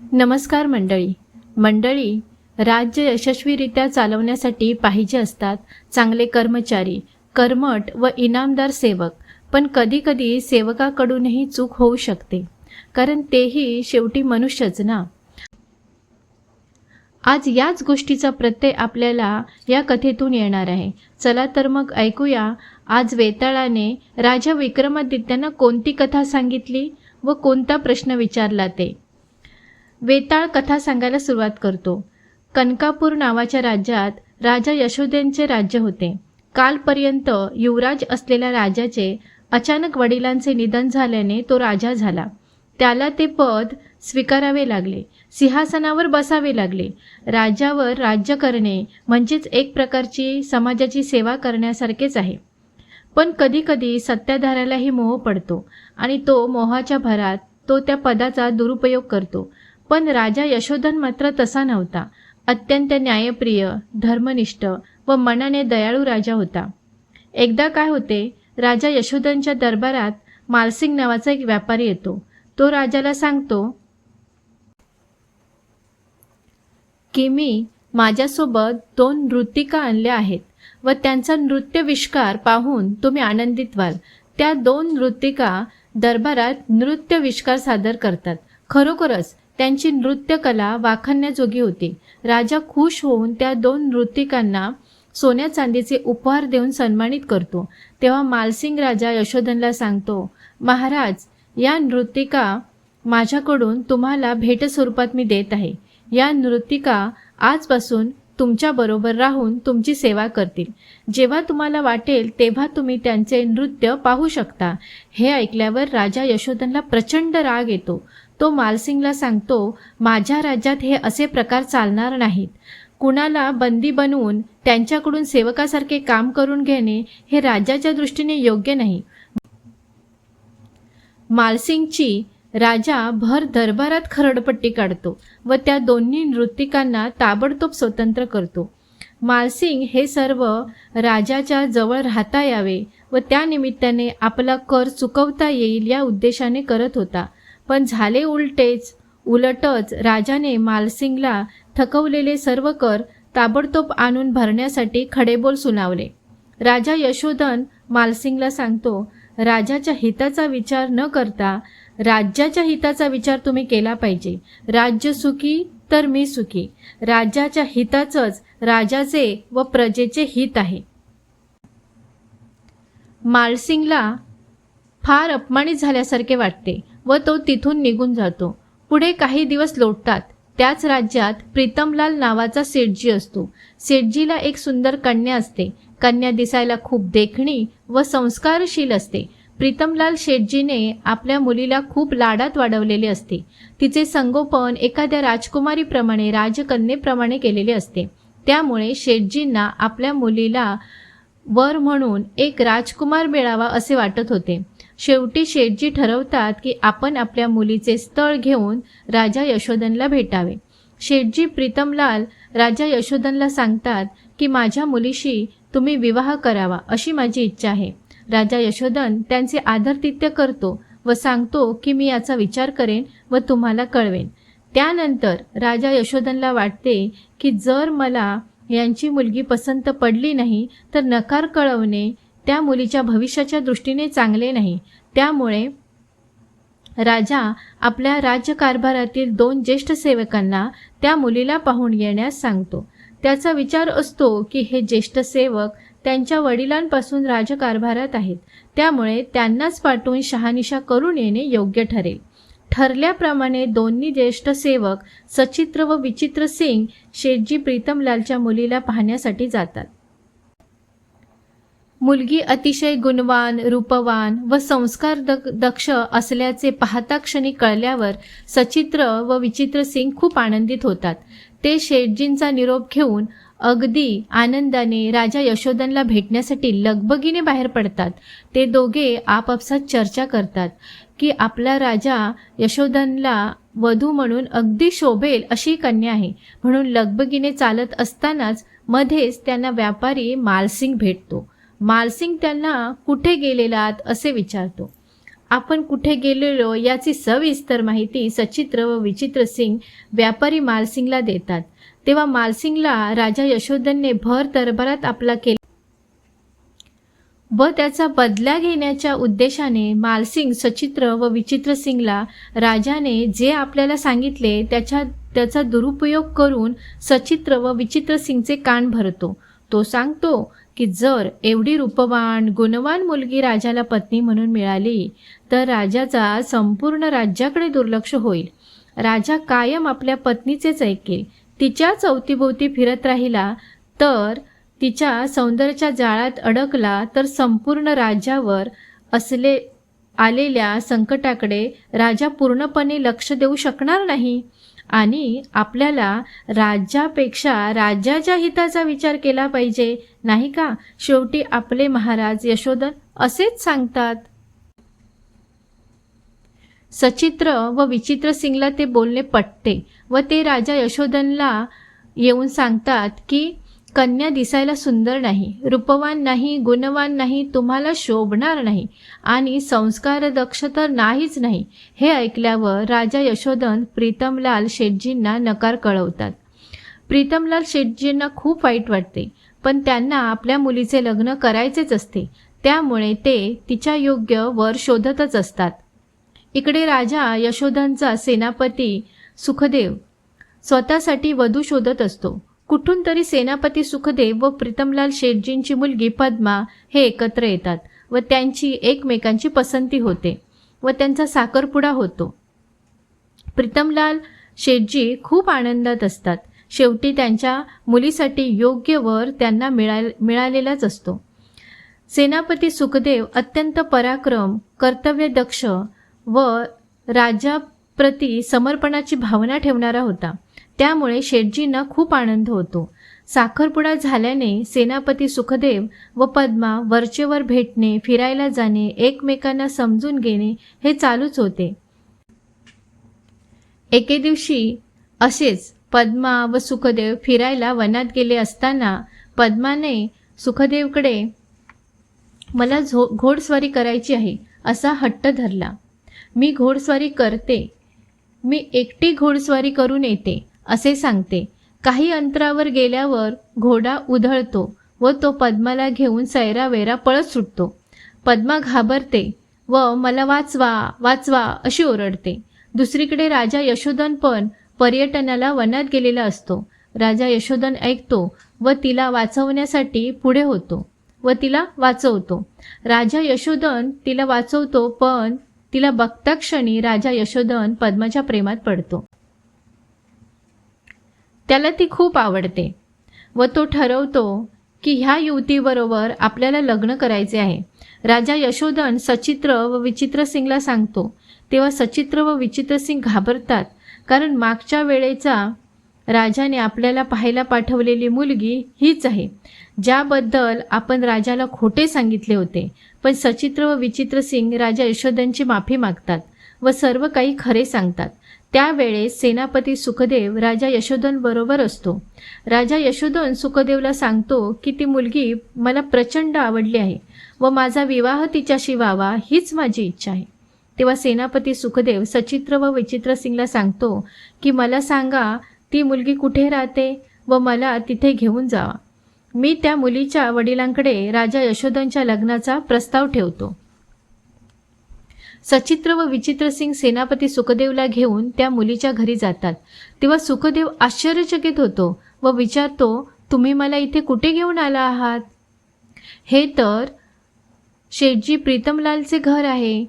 नमस्कार मंडळी. मंडळी राज्य यशस्वीरित्या चालवण्यासाठी पाहिजे असतात चांगले कर्मचारी कर्मठ व इनामदार सेवक. पण कधीकधी सेवकाकडूनही चूक होऊ शकते. कारण तेही शेवटी मनुष्यच ना? आज याच गोष्टीचा प्रत्यय आपल्याला या कथेतून येणार आहे. चला तर मग ऐकूया आज वेताळाने राजा विक्रमादित्यांना कोणती कथा सांगितली व कोणता प्रश्न विचारला ते? वेताळ कथा सांगायला सुरुवात करतो. कनकापूर नावाच्या राज्यात राजा यशोदेंचे राज्य होते. कालपर्यंत युवराज असलेल्या राजाचे अचानक वडिलांचे निधन झाल्याने तो राजा झाला. त्याला ते पद स्वीकारावे लागले. सिंहासनावर बसावे लागले. राजावर राज्य करणे म्हणजेच एक प्रकारची समाजाची सेवा करण्यासारखेच आहे. पण कधीकधी सत्ताधाऱ्यालाही मोह पडतो आणि तो मोहाच्या भरात तो त्या पदाचा दुरुपयोग करतो. पण राजा यशोधन मात्र तसा नव्हता. अत्यंत न्यायप्रिय धर्मनिष्ठ व मनाने दयाळू राजा होता. एकदा काय होते राजा यशोधनच्या दरबारात मालसिंग नावाचा एक व्यापारी येतो. तो राजाला सांगतो की मी माझ्यासोबत दोन नृत्तिका आणल्या आहेत व त्यांचा नृत्यविष्कार पाहून तुम्ही आनंदित व्हाल. त्या दोन नृत्तिका दरबारात नृत्यविष्कार सादर करतात. खरोखरच त्यांची नृत्यकला वाखाणण्याजोगी होती. राजा खुश होऊन त्या दोन नृत्यकांना सोन्या चांदीचे उपहार देऊन सन्मानित करतो. तेव्हा मालसिंग राजा यशोधनला सांगतो महाराज या नृत्यिका माझ्याकडून तुम्हाला भेट स्वरूपात मी देत आहे. या नृत्यिका आजपासून तुमच्याबरोबर राहून तुमची सेवा करतील. जेव्हा तुम्हाला वाटेल तेव्हा तुम्ही त्यांचे नृत्य पाहू शकता. हे ऐकल्यावर राजा यशोधनला प्रचंड राग येतो. तो मालसिंगला सांगतो माझ्या राज्यात हे असे प्रकार चालणार नाहीत. कुणाला बंदी बनवून त्यांच्याकडून सेवकासारखे काम करून घेणे हे राज्याच्या दृष्टीने योग्य नाही. मालसिंगची राजा भर दरबारात खरडपट्टी काढतो व त्या दोन्ही नृत्तिकांना ताबडतोब स्वतंत्र करतो. मालसिंग हे सर्व राजाच्या जवळ राहता यावे व त्यानिमित्ताने आपला कर चुकवता येईल या उद्देशाने करत होता. पण झाले उलटेच. उलटच राजाने मालसिंगला थकवलेले सर्व कर ताबडतोब आणून भरण्यासाठी खडेबोल सुनावले. राजा यशोधन मालसिंगला सांगतो राजाच्या हिताचा विचार न करता राज्याच्या हिताचा विचार तुम्ही केला पाहिजे. राज्य सुखी तर मी सुखी. राज्याच्या हिताचंच राजाचे व प्रजेचे हित आहे. मालसिंगला फार अपमानित झाल्यासारखे वाटते. व तो तिथून निघून जातो. पुढे काही दिवस लोटतात. त्याच राज्यात प्रीतमलाल नावाचा सेठजी असतो. सेठजीला एक सुंदर कन्या असते. कन्या दिसायला खूप देखणी व संस्कारशील असते. प्रीतमलाल शेठजीने आपल्या मुलीला खूप लाडात वाढवलेले असते. तिचे संगोपन एखाद्या राजकुमारीप्रमाणे राजकन्येप्रमाणे केलेले असते. त्यामुळे शेठजींना आपल्या मुलीला वर म्हणून एक राजकुमार मिळावा असे वाटत होते. शेवटी शेठजी ठरवतात की आपण आपल्या मुलीचे स्थळ घेऊन राजा यशोधनला भेटावे. शेठजी प्रीतमलाल राजा यशोधनला सांगतात की माझ्या मुलीशी तुम्ही विवाह करावा अशी माझी इच्छा आहे. राजा यशोधन त्यांचे आदरतित्य करतो व सांगतो की मी याचा विचार करेन व तुम्हाला कळवेन. त्यानंतर राजा यशोधनला वाटते की जर मला यांची मुलगी पसंत पडली नाही तर नकार कळवणे त्या मुलीच्या भविष्याच्या दृष्टीने चांगले नाही. त्यामुळे राजा आपल्या राज्यकारभारातील दोन ज्येष्ठ सेवकांना त्या मुलीला पाहून येण्यास सांगतो. त्याचा विचार असतो की हे ज्येष्ठ सेवक त्यांच्या वडिलांपासून राजकारभारात आहेत. त्यामुळे त्यांनाच पाठवून शहानिशा करून येणे योग्य ठरेल. ठरल्याप्रमाणे दोन्ही ज्येष्ठ सेवक सचित्र व विचित्र सिंग शेठजी प्रीतमलालच्या मुलीला पाहण्यासाठी जातात. मुलगी अतिशय गुणवान रूपवान व संस्कार दक्ष असल्याचे पाहता क्षणी कळल्यावर सचित्र व विचित्र सिंग खूप आनंदित होतात. ते शेठजींचा निरोप घेऊन अगदी आनंदाने राजा यशोधनला भेटण्यासाठी लगबगीने बाहेर पडतात. ते दोघे आपापसात चर्चा करतात की आपला राजा यशोधनला वधू म्हणून अगदी शोभेल अशी कन्या आहे. म्हणून लगबगीने चालत असतानाच मध्येच त्यांना व्यापारी मालसिंग भेटतो. मालसिंग त्यांना कुठे गेलेलात असे विचारतो. आपण कुठे गेलेलो याची सविस्तर माहिती सचित्र व विचित्र सिंग व्यापारी मालसिंगला देतात. तेव्हा मालसिंगला राजा यशोधनने भर दरबारात आपला केला. व त्याचा बदला घेण्याच्या उद्देशाने मालसिंग सचित्र व विचित्र सिंगला राजाने जे आपल्याला सांगितले त्याच्या त्याचा दुरुपयोग करून सचित्र व विचित्र सिंगचे कान भरतो. तो सांगतो की जर एवढी रूपवान गुणवान मुलगी राजाला पत्नी म्हणून मिळाली तर राजाचा संपूर्ण राज्याकडे दुर्लक्ष होईल. राजा कायम आपल्या पत्नीचेच ऐकेल. तिच्याच अवतीभोवती फिरत राहिला तर तिच्या सौंदर्याच्या जाळ्यात अडकला तर संपूर्ण राज्यावर असले आलेल्या संकटाकडे राजा पूर्णपणे लक्ष देऊ शकणार नाही. आणि आपल्याला राज्यापेक्षा राज्याच्या हिताचा विचार केला पाहिजे नाही का? शेवटी आपले महाराज यशोधन असेच सांगतात. सचित्र व विचित्र सिंगला ते बोलणे पटते व ते राजा यशोधनला येऊन सांगतात की कन्या दिसायला सुंदर नाही रूपवान नाही गुणवान नाही तुम्हाला शोभणार नाही आणि संस्कार दक्ष तर नाहीच नाही. हे ऐकल्यावर राजा यशोधन प्रीतमलाल शेटजींना नकार कळवतात. प्रीतमलाल शेटजींना खूप वाईट वाटते पण त्यांना आपल्या मुलीचे लग्न करायचेच असते. त्यामुळे ते तिच्या योग्य वर शोधतच असतात. इकडे राजा यशोधनचा सेनापती सुखदेव स्वतःसाठी वधू शोधत असतो. कुठून तरी सेनापती सुखदेव व प्रीतमलाल शेटजींची मुलगी पद्मा हे एकत्र येतात व त्यांची एकमेकांची पसंती होते व त्यांचा साखरपुडा होतो. प्रीतमलाल शेटजी खूप आनंदात असतात. शेवटी त्यांच्या मुलीसाठी योग्य वर त्यांना मिळा मिळालेलाच असतो. सेनापती सुखदेव अत्यंत पराक्रम कर्तव्यदक्ष व राजाप्रती समर्पणाची भावना ठेवणारा होता. त्यामुळे शेटजींना खूप आनंद होतो. साखरपुडा झाल्याने सेनापती सुखदेव व पद्मा वरचेवर भेटणे फिरायला जाणे एकमेकांना समजून घेणे हे चालूच होते. एके दिवशी असेच पद्मा व सुखदेव फिरायला वनात गेले असताना पद्माने सुखदेवकडे मला झो घोडस्वारी करायची आहे असा हट्ट धरला. मी घोडस्वारी करते. मी एकटी घोडस्वारी करून येते. असे सांगते. काही अंतरावर गेल्यावर घोडा उधळतो व तो पद्माला घेऊन सैरावेरा पळत सुटतो. पद्मा घाबरते व मला वाचवा वाचवा अशी ओरडते. दुसरीकडे राजा यशोधन पण पर्यटनाला वनात गेलेला असतो. राजा यशोधन ऐकतो व तिला वाचवण्यासाठी पुढे होतो व तिला वाचवतो. राजा यशोधन तिला वाचवतो पण तिला बघता क्षणी राजा यशोधन पद्माच्या प्रेमात पडतो. त्याला ती खूप आवडते व तो ठरवतो की ह्या युवतीबरोबर आपल्याला लग्न करायचे आहे. राजा यशोधन सचित्र व विचित्र सिंगला सांगतो तेव्हा सचित्र व विचित्र सिंग घाबरतात कारण मागच्या वेळेचा राजाने आपल्याला पाहायला पाठवलेली मुलगी हीच आहे ज्याबद्दल आपण राजाला खोटे सांगितले होते. पण सचित्र व विचित्र सिंग राजा यशोधनची माफी मागतात व सर्व काही खरे सांगतात. त्यावेळेस सेनापती सुखदेव राजा यशोधन बरोबर असतो. राजा यशोधन सुखदेवला सांगतो की ती मुलगी मला प्रचंड आवडली आहे व माझा विवाह तिच्याशी व्हावा हीच माझी इच्छा आहे. तेव्हा सेनापती सुखदेव सचित्र व विचित्र सिंगला सांगतो की मला सांगा ती मुलगी कुठे राहते व मला तिथे घेऊन जावा. मी त्या मुलीच्या वडिलांकडे राजा यशोधनच्या लग्नाचा प्रस्ताव ठेवतो. सचित्र व विचित्र सिंग सेनापती सुखदेवला घेऊन त्या मुलीच्या घरी जातात. तेव्हा सुखदेव आश्चर्यचकित होतो व विचारतो तुम्ही मला इथे कुठे घेऊन आला आहात? हे तर शेठजी प्रीतमलालचे घर आहे.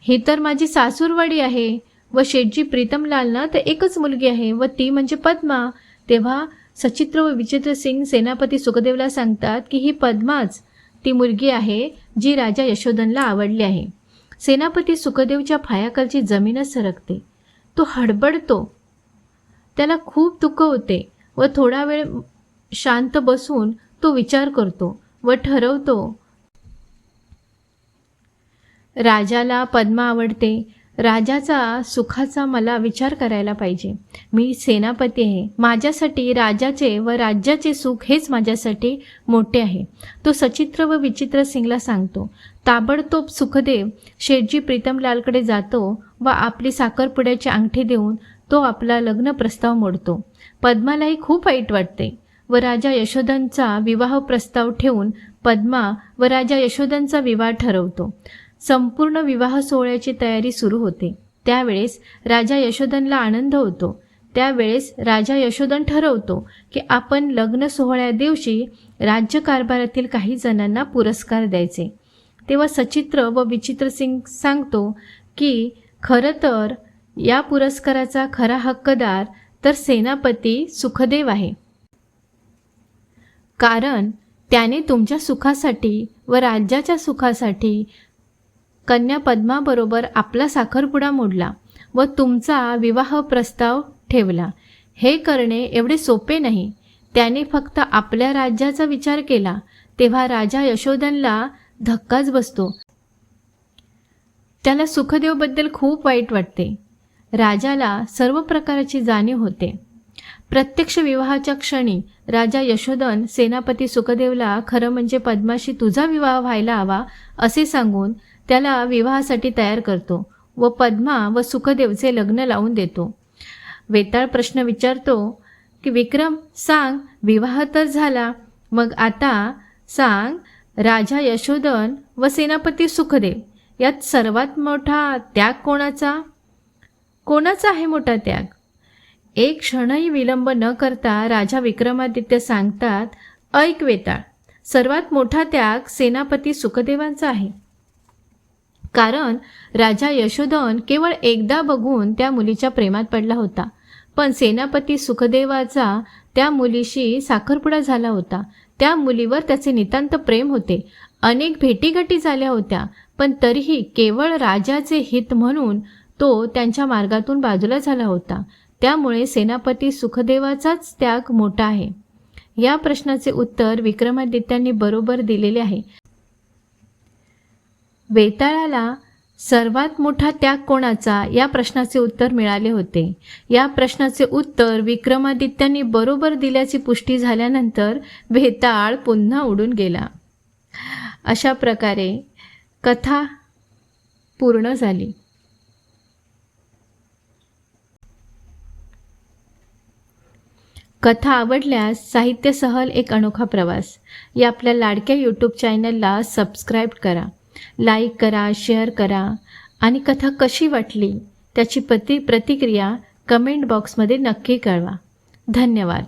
हे तर माझी सासूरवाडी आहे. व शेठजी प्रीतमलालना तर एकच मुलगी आहे व ती म्हणजे पद्मा. तेव्हा सचित्र व विचित्र सिंग सेनापती सुखदेवला सांगतात की ही पद्माच ती मुलगी आहे जी राजा यशोधनला आवडली आहे. सेनापती सुखदेवच्या फायाखालची जमीनच सरकते. तो हडबडतो. त्याला खूप दुःख होते व थोडा वेळ शांत बसून तो विचार करतो व ठरवतो राजाला पद्मा आवडते राजाचा सुखाचा मला विचार करायला पाहिजे. मी सेनापती आहे. माझ्यासाठी राजाचे व राज्याचे सुख हेच माझ्यासाठी मोठे आहे. तो सचित्र व विचित्र सिंगला सांगतो. ताबडतोब सुखदेव शेठजी प्रीतमलालकडे जातो व आपली साखरपुड्याची अंगठी देऊन तो आपला लग्न प्रस्ताव मोडतो. पद्मालाही खूप वाईट वाटते. व राजा यशोधनचा विवाह प्रस्ताव ठेवून पद्मा व राजा यशोधनचा विवाह ठरवतो. संपूर्ण विवाह सोहळ्याची तयारी सुरू होते. त्यावेळेस राजा यशोधनला आनंद होतो. त्यावेळेस राजा यशोधन ठरवतो की आपण लग्न सोहळ्या दिवशी राज्यकारभारातील काही जणांना पुरस्कार द्यायचे. तेव्हा सचित्र व विचित्र सिंग सांगतो की खरं तर या पुरस्काराचा खरा हक्कदार तर सेनापती सुखदेव आहे. कारण त्याने तुमच्या सुखासाठी व राज्याच्या सुखासाठी कन्या पद्माबरोबर आपला साखरपुडा मोडला व तुमचा विवाह प्रस्ताव ठेवला. हे करणे एवढे सोपे नाही. त्याने फक्त आपल्या राज्याचा विचार केला तेव्हा राजा यशोधनला धक्काच बसतो. त्याला सुखदेवबद्दल खूप वाईट वाटते. राजाला सर्व प्रकारची जाणीव होते. प्रत्यक्ष विवाहाच्या क्षणी राजा यशोधन सेनापती सुखदेवला खरं म्हणजे पद्माशी तुझा विवाह व्हायला हवा असे सांगून त्याला विवाहासाठी तयार करतो व पद्मा व सुखदेवचे लग्न लावून देतो. वेताळ प्रश्न विचारतो की विक्रम सांग विवाह तर झाला. मग आता सांग राजा यशोधन व सेनापती सुखदेव यात सर्वात मोठा त्याग कोणाचा? कोणाचा आहे मोठा त्याग एक क्षणही विलंब न करता राजा विक्रमादित्य सांगतात ऐक वेताळ सर्वात मोठा त्याग सेनापती सुखदेवांचा आहे. कारण राजा यशोधन केवळ एकदा बघून त्या मुलीच्या प्रेमात पडला होता. पण सेनापती सुखदेवाचा त्या मुलीशी साखरपुडा झाला होता. त्या मुलीवर त्याचे नितांत प्रेम होते. अनेक भेटीगाठी झाल्या होत्या पण तरीही केवळ राजाचे हित म्हणून तो त्यांच्या मार्गातून बाजूला झाला होता. त्यामुळे सेनापती सुखदेवाचाच त्याग मोठा आहे. या प्रश्नाचे उत्तर विक्रमादित्यांनी बरोबर दिलेले आहे. वेताळाला सर्वात मोठा त्याग कोणाचा? या प्रश्नाचे उत्तर मिळाले होते. या प्रश्नाचे उत्तर विक्रमादित्यांनी बरोबर दिल्याची पुष्टी झाल्यानंतर वेताळ पुन्हा उडून गेला. अशा प्रकारे कथा पूर्ण झाली. कथा आवडल्यास साहित्य सहल एक अनोखा प्रवास. या आपल्या लाडक्या यूट्यूब चॅनलला सबस्क्राईब करा. लाईक करा शेअर करा. आणि कथा कशी वाटली त्याची प्रति प्रतिक्रिया कमेंट बॉक्समध्ये नक्की कळवा. धन्यवाद.